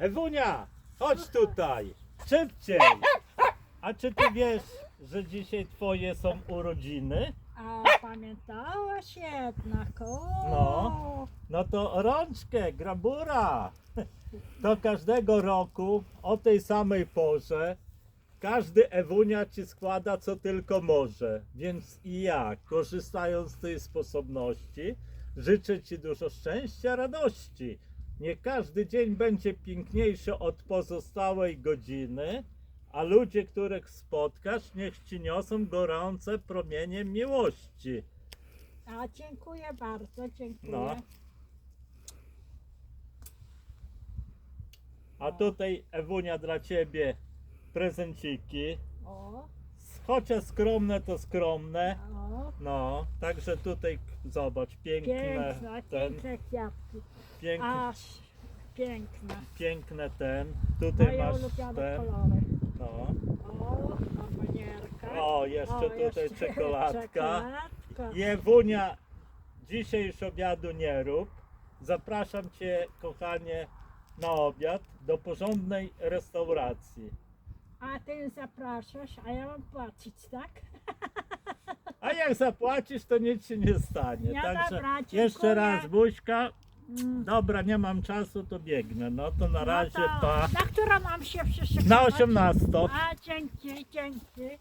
Ewunia, chodź tutaj. Szybciej. A czy ty wiesz, że dzisiaj twoje są urodziny? A pamiętałaś jednak, o. No. No to rączkę, grabura. To każdego roku o tej samej porze każdy Ewunia ci składa co tylko może. Więc i ja, korzystając z tej sposobności, życzę ci dużo szczęścia, radości. Niech każdy dzień będzie piękniejszy od pozostałej godziny, a ludzie, których spotkasz, niech ci niosą gorące promienie miłości. A dziękuję bardzo, dziękuję. No. A tutaj Ewunia dla ciebie prezenciki. O, Chociaż skromne to skromne. o. No, także tutaj zobacz, piękne, Piękne, ten, piękne kwiatki. piękne, Aż piękne. piękne ten. Tutaj Moje masz ulubione ten. kolory. No. O, bombonierka. O, jeszcze tutaj czekoladka. czekoladka. I Ewunia, dzisiaj już obiadu nie rób. Zapraszam cię, kochanie, na obiad do porządnej restauracji. A ty zapraszasz, a ja mam płacić, tak? A jak zapłacisz, to nic się nie stanie. Ja Także dobra, dziękuję. jeszcze raz, Buźka. Mm. Dobra, nie mam czasu, to biegnę. No to na razie, no to, pa. Na którą mam się przyszykować? Na 18. A, dzięki, dzięki.